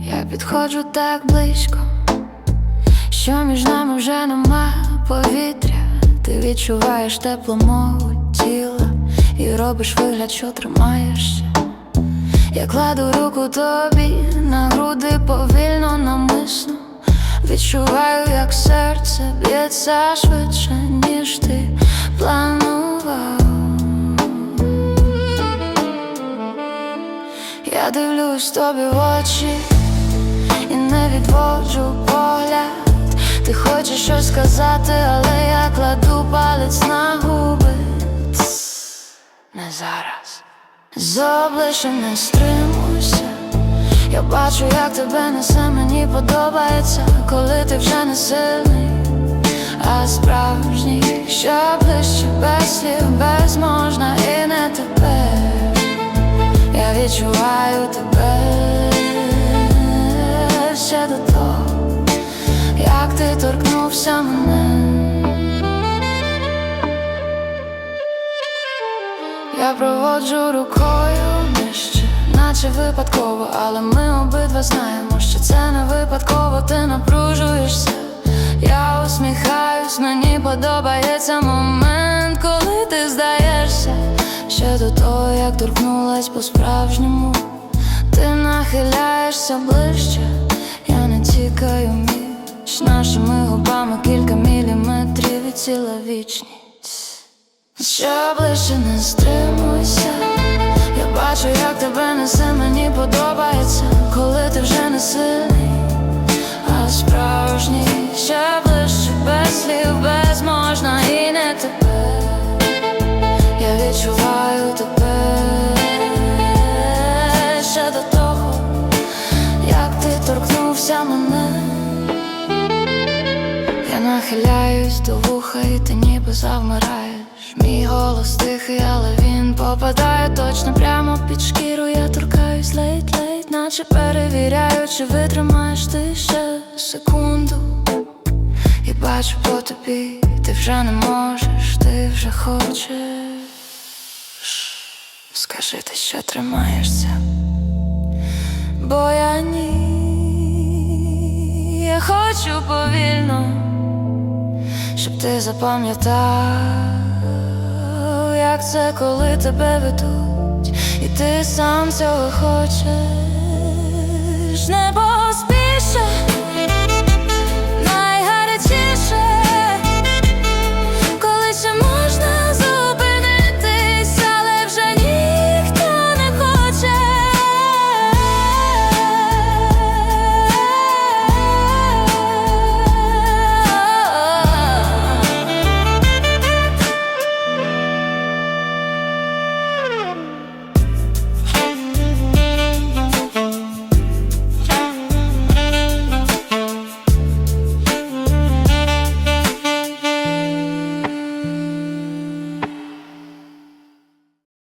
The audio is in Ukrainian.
Я підходжу так близько, що між нами вже нема повітря, ти відчуваєш тепло мого тіла і робиш вигляд, що тримаєшся. Я кладу руку тобі на груди повільно, намисно. Відчуваю, як серце б'ється швидше, ніж ти план. Я дивлюсь тобі в очі і не відводжу погляд. Ти хочеш щось сказати, але я кладу палець на губи. Не зараз. З обличчя не стримуйся. Я бачу, як тебе несе, мені подобається, коли ти вже не сильний, а справжній, що ближче без слів, відчуваю тебе ще до того, як ти торкнувся мене. Я проводжу рукою нижче, наче випадково, але ми обидва знаємо, що це не випадково, ти напружуєшся. Я усміхаюсь, мені подобається момент, коли ти здаєшся. Ще до того, як торкнулась по-справжньому, ти нахиляєшся ближче, я не тікаю між нашими губами. Кілька міліметрів і ціла вічність. Що ближче не стримуйся, я бачу, як тебе несе, мені подобається, коли ти вже не сильний, а справжній, що ближче без слів, без нахиляюсь до вуха, і ти ніби завмираєш. Мій голос тихий, але він попадає точно прямо під шкіру. Я торкаюсь ледь-ледь, наче перевіряю, чи витримаєш ти ще секунду. І бачу по тобі, ти вже не можеш, ти вже хочеш. Скажи ти, що тримаєшся, бо я ні, я хочу повільно щоб ти запам'ятав, як це, коли тебе ведуть, і ти сам цього хочеш, не